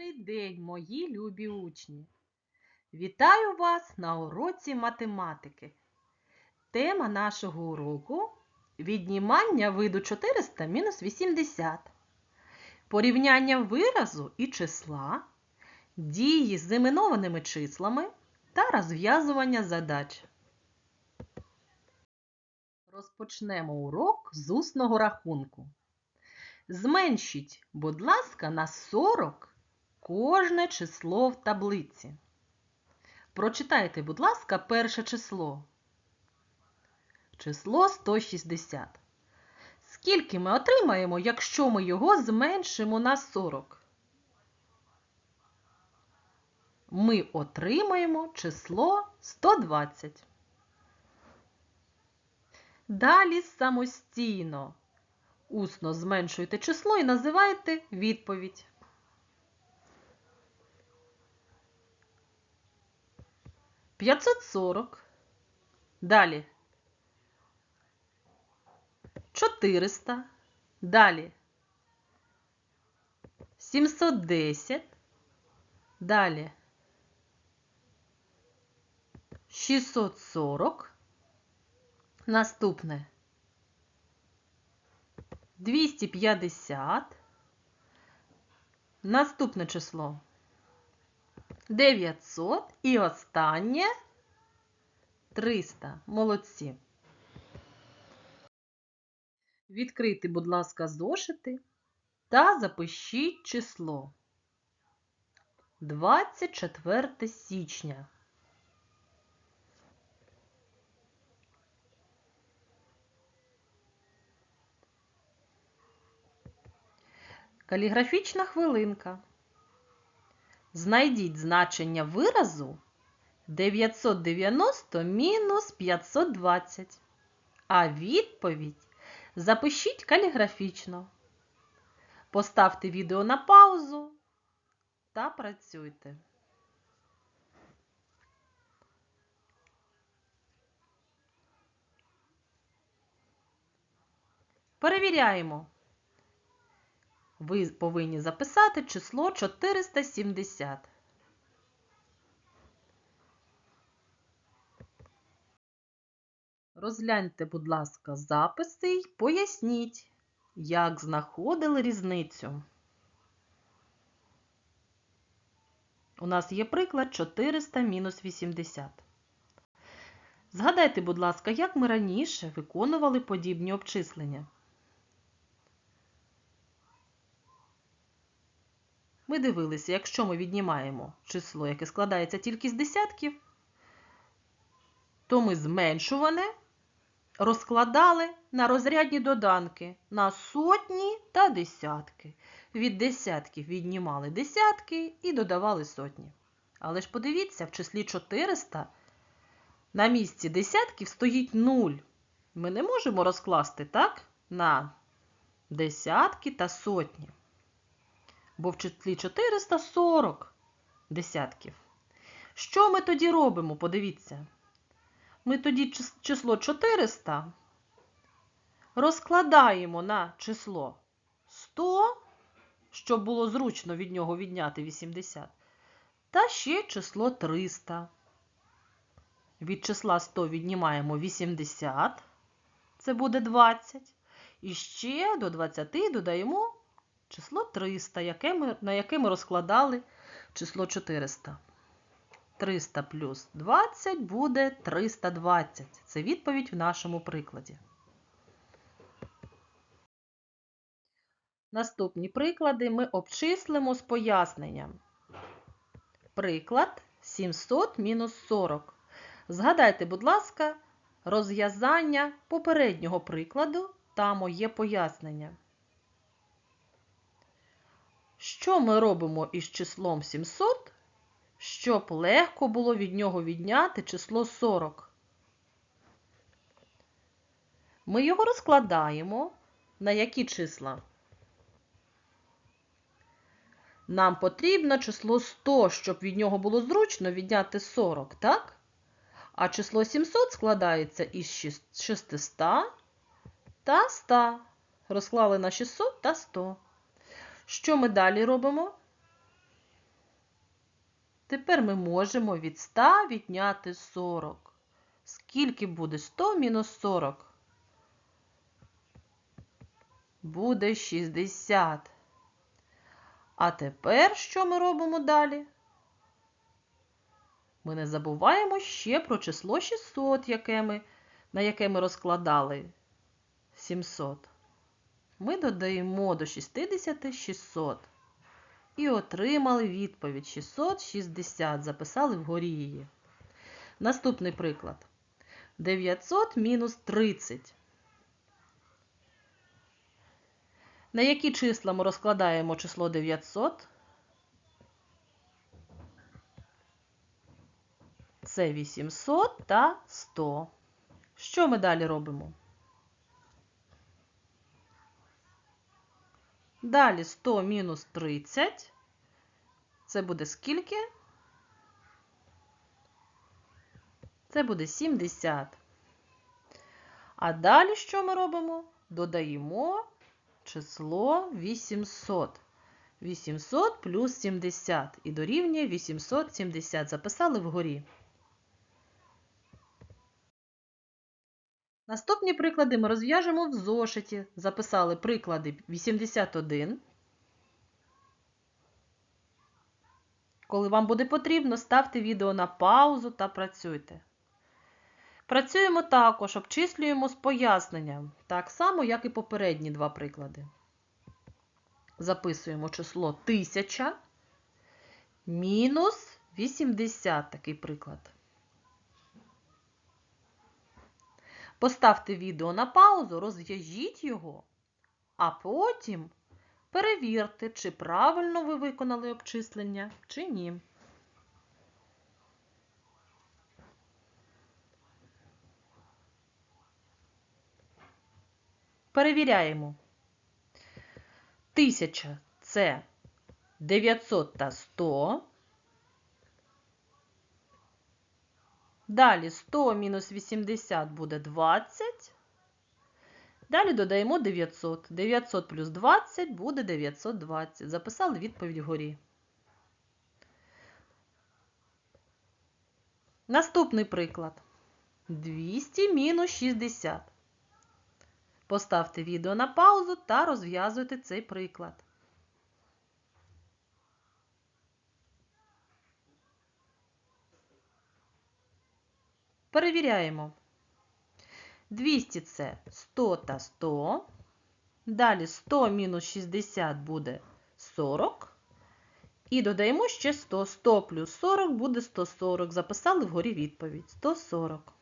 Добрий день, мої любі учні! Вітаю вас на уроці математики. Тема нашого уроку віднімання виду 400 мінус 80. Порівняння виразу і числа, дії з іменованими числами та розв'язування задач. Розпочнемо урок з усного рахунку. Зменшіть, будь ласка, на 40 кожне число в таблиці. Прочитайте, будь ласка, перше число. Число 160. Скільки ми отримаємо, якщо ми його зменшимо на 40? Ми отримаємо число 120. Далі самостійно усно зменшуєте число і називаєте відповідь. П'ятсот сорок. Далі. Чотириста. Далі. Сімсот десять. Далі. Шістсот сорок. Наступне. 250. Наступне число 900 і останнє 300. Молодці. Відкрийте, будь ласка, зошити та запишіть число 24 січня. Каліграфічна хвилинка. Знайдіть значення виразу 990 мінус 520. А відповідь запишіть каліграфічно. Поставте відео на паузу та працюйте. Перевіряємо. Ви повинні записати число 470. Розгляньте, будь ласка, записи й поясніть, як знаходили різницю. У нас є приклад 400 мінус 80. Згадайте, будь ласка, як ми раніше виконували подібні обчислення. Ми дивилися, якщо ми віднімаємо число, яке складається тільки з десятків, то ми зменшуване розкладали на розрядні доданки на сотні та десятки. Від десятків віднімали десятки і додавали сотні. Але ж подивіться, в числі 400 на місці десятків стоїть 0. Ми не можемо розкласти так на десятки та сотні бо в числі 440 десятків. Що ми тоді робимо? Подивіться. Ми тоді число 400 розкладаємо на число 100, щоб було зручно від нього відняти 80, та ще число 300. Від числа 100 віднімаємо 80, це буде 20. І ще до 20 додаємо число 300, яке ми, на яке ми розкладали число 400. 300 плюс 20 буде 320. Це відповідь в нашому прикладі. Наступні приклади ми обчислимо з поясненням. Приклад 700 мінус 40. Згадайте, будь ласка, розв'язання попереднього прикладу та моє пояснення. Що ми робимо із числом 700, щоб легко було від нього відняти число 40? Ми його розкладаємо на які числа? Нам потрібно число 100, щоб від нього було зручно відняти 40, так? А число 700 складається із 600 та 100. Розклали на 600 та 100. Що ми далі робимо? Тепер ми можемо від 100 відняти 40. Скільки буде 100 мінус 40? Буде 60. А тепер що ми робимо далі? Ми не забуваємо ще про число 600, яке ми, на яке ми розкладали 700. Ми додаємо до 60 600. І отримали відповідь 660. Записали вгорі її. Наступний приклад. 900 мінус 30. На які числа ми розкладаємо число 900? Це 800 та 100. Що ми далі робимо? Далі 100 мінус 30. Це буде скільки? Це буде 70. А далі що ми робимо? Додаємо число 800. 800 плюс 70 і дорівнює 870. Записали вгорі. Наступні приклади ми розв'яжемо в зошиті. Записали приклади 81. Коли вам буде потрібно, ставте відео на паузу та працюйте. Працюємо також, обчислюємо з поясненням, так само, як і попередні два приклади. Записуємо число 1000 мінус 80, такий приклад. Поставте відео на паузу, розв'яжіть його, а потім перевірте, чи правильно ви виконали обчислення, чи ні. Перевіряємо. 1000 – це 900 та 100. Далі 100 мінус 80 буде 20. Далі додаємо 900. 900 плюс 20 буде 920. Записали відповідь вгорі. Наступний приклад. 200 мінус 60. Поставте відео на паузу та розв'язуйте цей приклад. Перевіряємо. 200 це 100 та 100. Далі 100 мінус 60 буде 40. І додаємо ще 100. 100 плюс 40 буде 140. Записали вгорі відповідь. 140.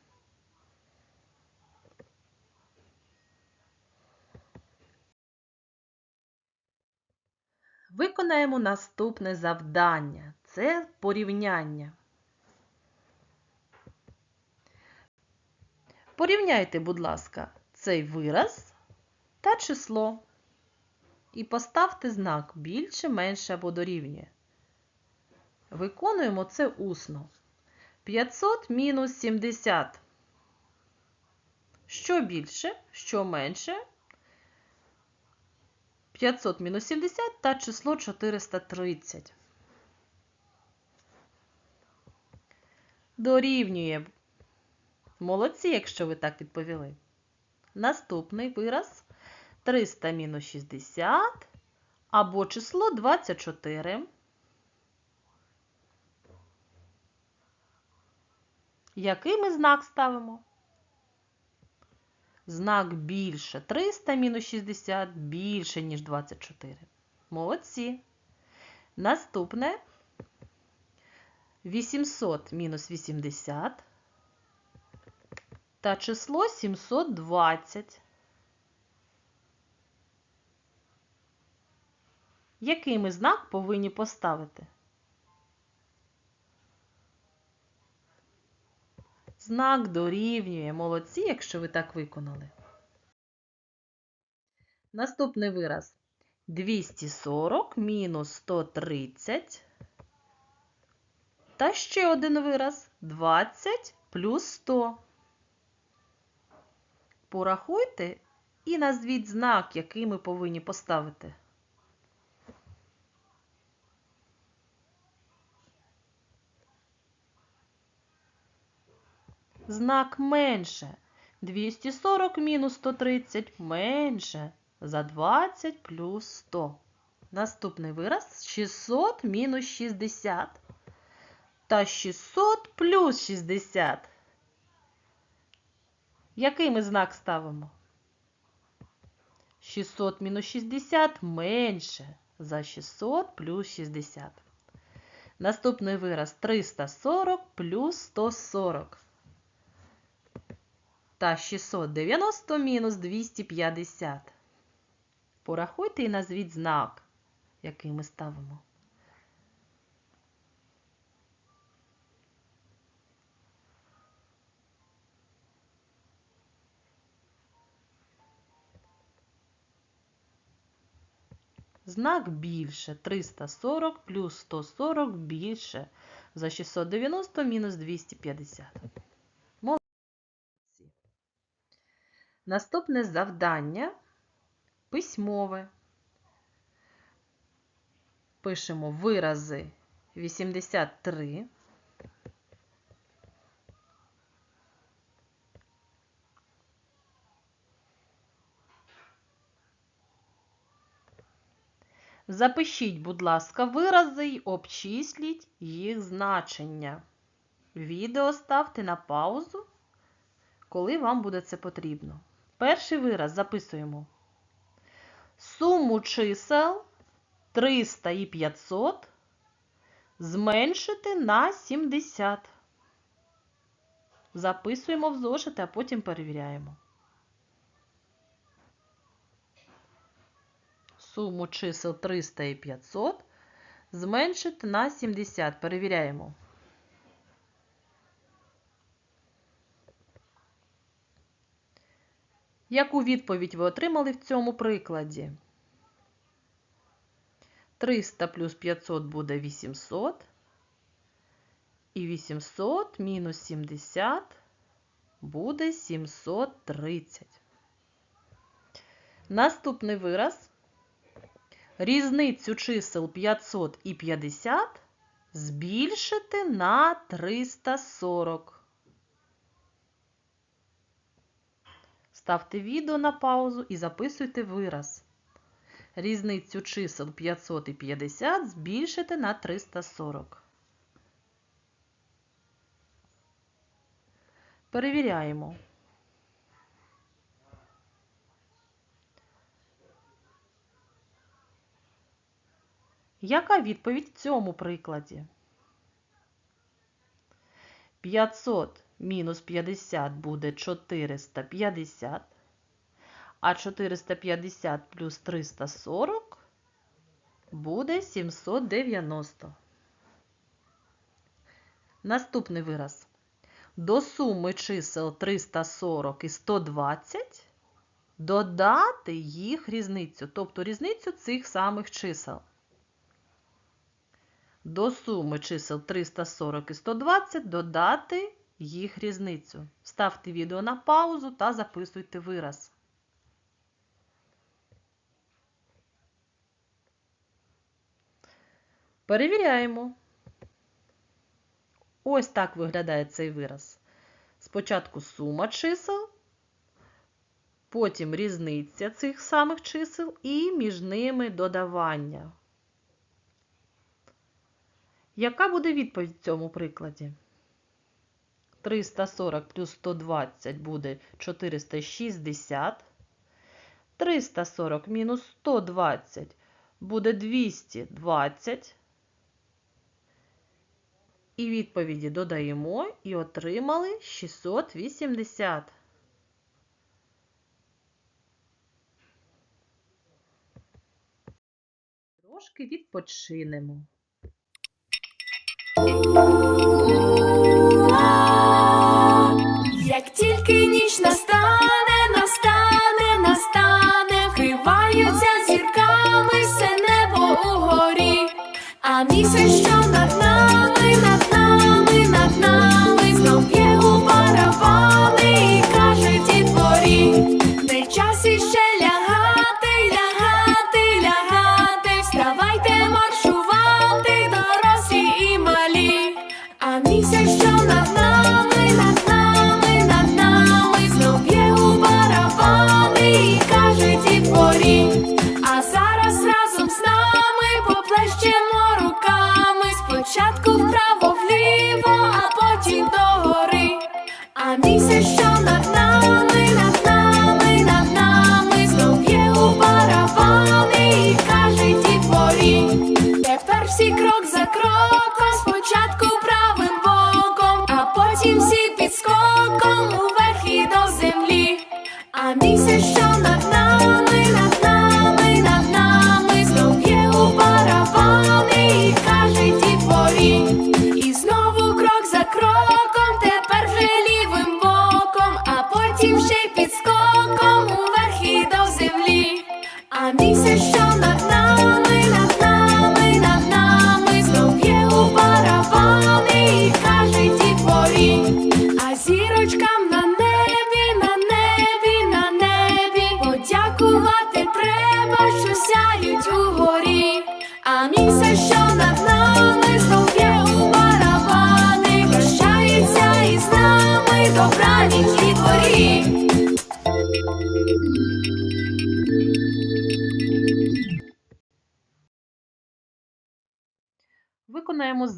Виконаємо наступне завдання. Це порівняння. Порівняйте, будь ласка, цей вираз та число. І поставте знак більше, менше або дорівнює. Виконуємо це усно. 500 мінус 70. Що більше, що менше? 500 мінус 70 та число 430. Дорівнює. Молодці, якщо ви так відповіли. Наступний вираз 300 мінус 60 або число 24. Який ми знак ставимо? Знак більше. 300 мінус 60 більше, ніж 24. Молодці. Наступне 800 мінус 80 та число 720. Який ми знак повинні поставити? Знак дорівнює. Молодці, якщо ви так виконали. Наступний вираз. 240 мінус 130. Та ще один вираз. 20 плюс 100. Порахуйте і назвіть знак, який ми повинні поставити. Знак менше. 240 мінус 130 менше за 20 плюс 100. Наступний вираз 600 мінус 60. Та 600 плюс 60. Який ми знак ставимо? 600 мінус 60 менше за 600 плюс 60. Наступний вираз 340 плюс 140. Та 690 мінус 250. Порахуйте і назвіть знак, який ми ставимо. Знак більше 340 плюс 140 більше за 690 мінус 250. Молодці. Наступне завдання письмове. Пишемо вирази 83. Запишіть, будь ласка, вирази й обчисліть їх значення. Відео ставте на паузу, коли вам буде це потрібно. Перший вираз записуємо. Суму чисел 300 і 500 зменшити на 70. Записуємо в зошити, а потім перевіряємо. Суму чисел 300 і 500 зменшити на 70. Перевіряємо. Яку відповідь ви отримали в цьому прикладі? 300 плюс 500 буде 800. І 800 мінус 70 буде 730. Наступний вираз. Різницю чисел 500 і 50 збільшити на 340. Ставте відео на паузу і записуйте вираз. Різницю чисел 500 і 50 збільшити на 340. Перевіряємо. Яка відповідь в цьому прикладі? 500 мінус 50 буде 450, а 450 плюс 340 буде 790. Наступний вираз. До суми чисел 340 і 120 додати їх різницю, тобто різницю цих самих чисел. До суми чисел 340 і 120 додати їх різницю. Ставте відео на паузу та записуйте вираз. Перевіряємо. Ось так виглядає цей вираз. Спочатку сума чисел, потім різниця цих самих чисел і між ними додавання. Яка буде відповідь в цьому прикладі? 340 плюс 120 буде 460. 340 мінус 120 буде 220. І відповіді додаємо і отримали 680. Трошки відпочинемо. Як тільки ніч настане, настане, настане, вкриваються зірками все небо угорі, а місяць, що He's a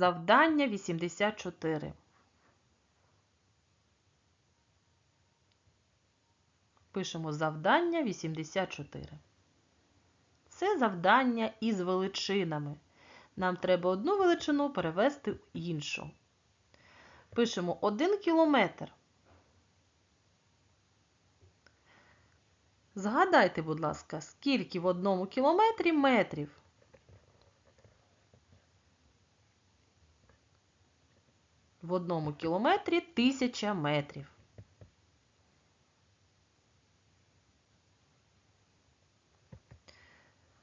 завдання 84. Пишемо завдання 84. Це завдання із величинами. Нам треба одну величину перевести в іншу. Пишемо 1 кілометр. Згадайте, будь ласка, скільки в одному кілометрі метрів? В одному кілометрі тисяча метрів.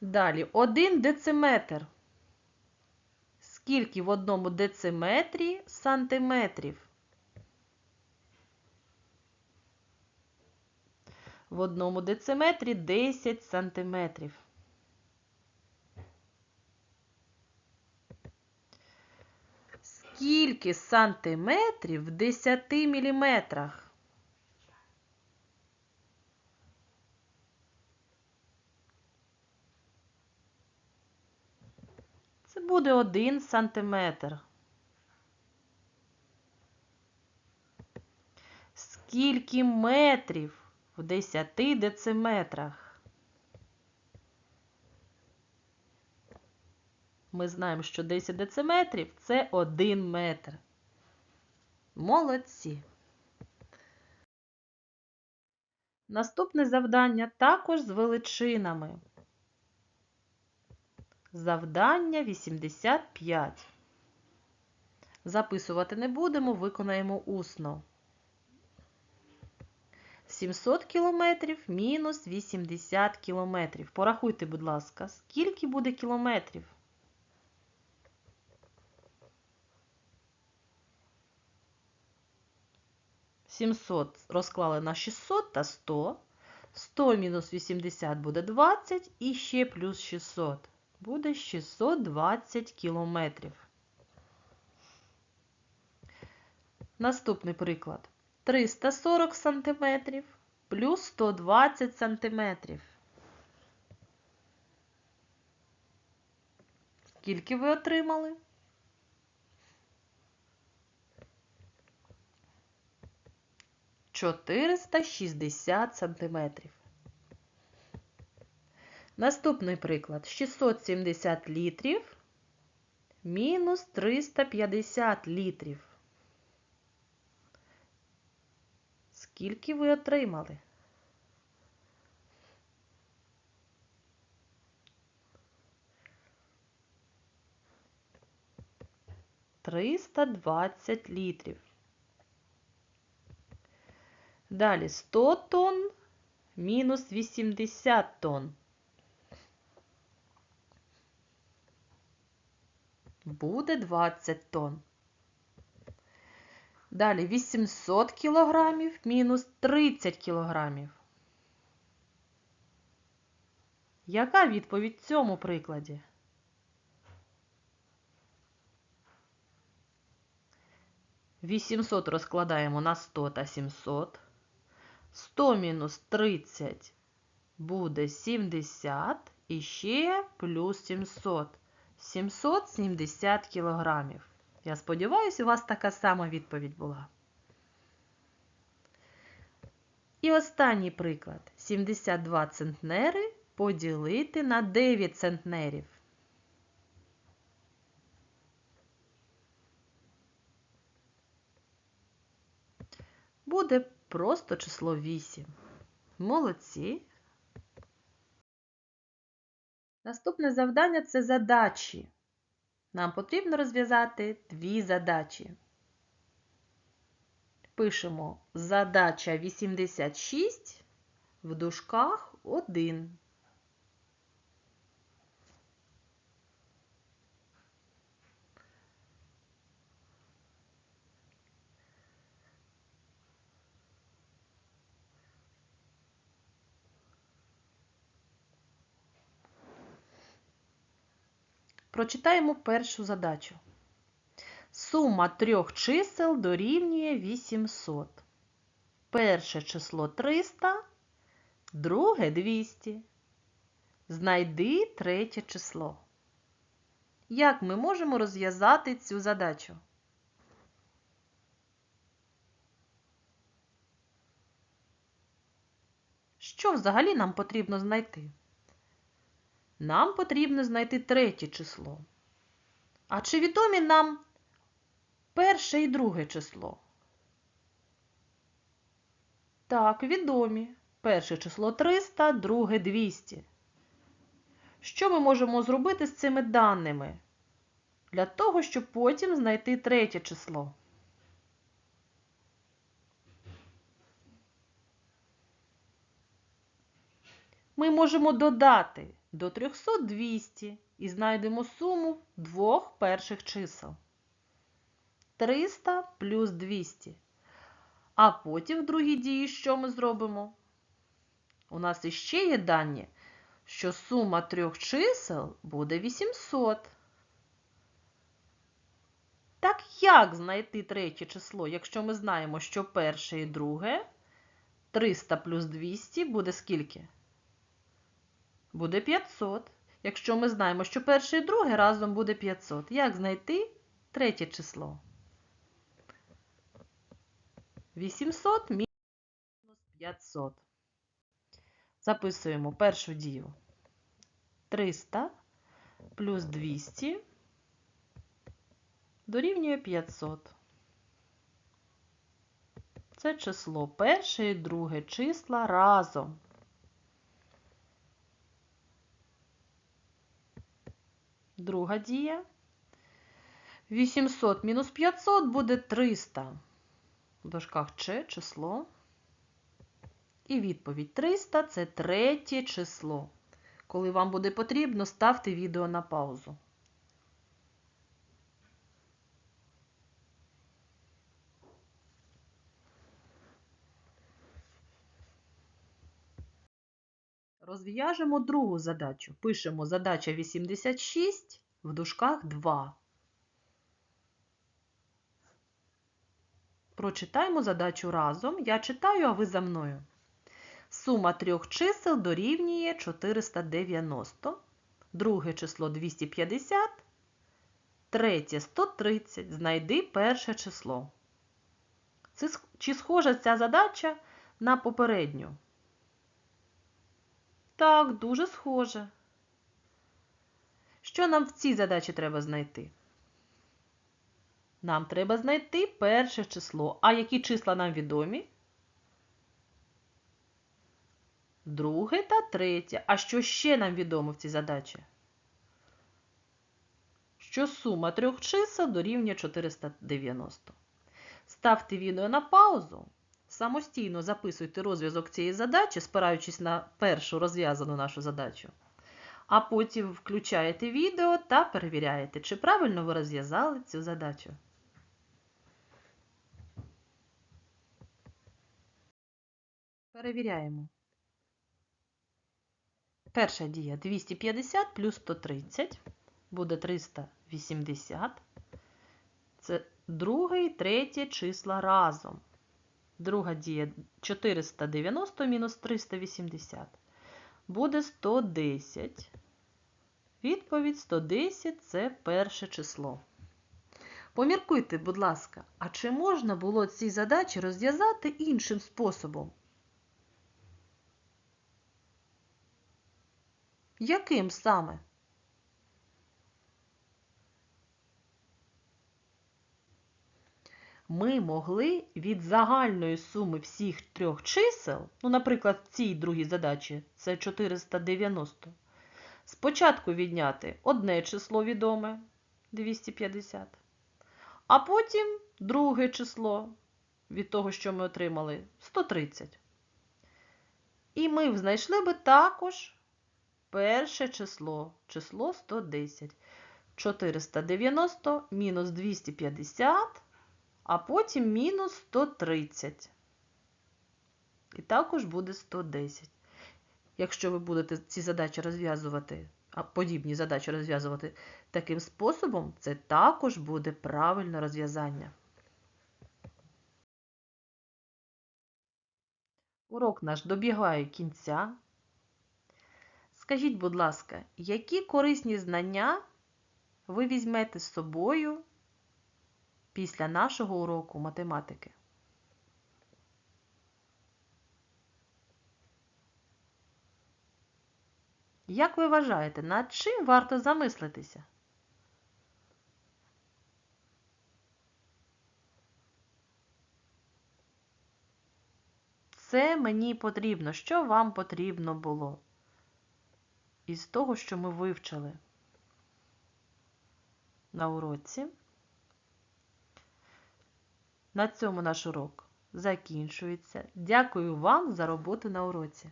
Далі один дециметр. Скільки в одному дециметрі сантиметрів? В одному дециметрі 10 сантиметрів. Скільки сантиметрів в 10 міліметрах? Це буде 1 сантиметр. Скільки метрів в 10 дециметрах? Ми знаємо, що 10 дециметрів це 1 метр. Молодці. Наступне завдання також з величинами. Завдання 85. Записувати не будемо, виконаємо усно. 700 кілометрів мінус 80 кілометрів. Порахуйте, будь ласка, скільки буде кілометрів? Сімсот розклали на 600 та 100. 100 мінус 80 буде 20 і ще плюс 600. Буде 620 кілометрів. Наступний приклад. 340 сантиметрів плюс 120 сантиметрів. Скільки ви отримали? Чотириста шістдесят сантиметрів. Наступний приклад. 670 літрів мінус 350 літрів. Скільки ви отримали? Триста двадцять літрів. Далі 100 тонн мінус 80 тонн. Буде 20 тонн. Далі 800 кілограмів мінус 30 кілограмів. Яка відповідь цьому прикладі? Вісімсот розкладаємо на 100 та 700. 100 мінус 30 буде 70 і ще плюс 700. 770 кілограмів. Я сподіваюся, у вас така сама відповідь була. І останній приклад. 72 центнери поділити на 9 центнерів. буде просто число 8. Молодці. Наступне завдання це задачі. Нам потрібно розв'язати дві задачі. Пишемо задача 86 в дужках 1. Прочитаємо першу задачу. Сума трьох чисел дорівнює 800. Перше число 300, друге 200. Знайди третє число. Як ми можемо розв'язати цю задачу? Що взагалі нам потрібно знайти? Нам потрібно знайти третє число. А чи відомі нам перше і друге число? Так, відомі. Перше число 300, друге 200. Що ми можемо зробити з цими даними? Для того, щоб потім знайти третє число. Ми можемо додати до 300 200 і знайдемо суму двох перших чисел. 300 плюс 200. А потім в другій дії що ми зробимо? У нас іще є дані, що сума трьох чисел буде 800. Так як знайти третє число, якщо ми знаємо, що перше і друге 300 плюс 200 буде скільки? Буде 500. Якщо ми знаємо, що перше і друге разом буде 500. Як знайти третє число? 800 мінус 500. Записуємо першу дію. 300 плюс 200 дорівнює 500. Це число перше і друге числа разом. Друга дія. 800 мінус 500 буде 300. В дошках Ч число. І відповідь 300 це третє число. Коли вам буде потрібно, ставте відео на паузу. Розв'яжемо другу задачу. Пишемо задача 86 в дужках 2. Прочитаємо задачу разом. Я читаю, а ви за мною. Сума трьох чисел дорівнює 490, друге число 250, третє 130. Знайди перше число. Чи схожа ця задача на попередню? Так, дуже схоже. Що нам в цій задачі треба знайти? Нам треба знайти перше число. А які числа нам відомі? Друге та третє. А що ще нам відомо в цій задачі? Що сума трьох чисел дорівнює 490. Ставте відео на паузу. Самостійно записуйте розв'язок цієї задачі, спираючись на першу розв'язану нашу задачу. А потім включаєте відео та перевіряєте, чи правильно ви розв'язали цю задачу. Перевіряємо. Перша дія 250 плюс 130 буде 380. Це друге і третє числа разом. Друга дія 490 мінус 380 буде 110. Відповідь 110 це перше число. Поміркуйте, будь ласка, а чи можна було ці задачі розв'язати іншим способом? Яким саме? Ми могли від загальної суми всіх трьох чисел, ну, наприклад, в цій другій задачі це 490, спочатку відняти одне число відоме 250, а потім друге число від того, що ми отримали 130. І ми б знайшли би також перше число, число 110. 490 мінус 250, а потім мінус 130. І також буде 110. Якщо ви будете ці задачі розв'язувати, а подібні задачі розв'язувати таким способом, це також буде правильне розв'язання. Урок наш добігає кінця. Скажіть, будь ласка, які корисні знання ви візьмете з собою після нашого уроку математики? Як ви вважаєте, над чим варто замислитися? Це мені потрібно. Що вам потрібно було? Із того, що ми вивчили на уроці. На цьому наш урок закінчується. Дякую вам за роботу на уроці.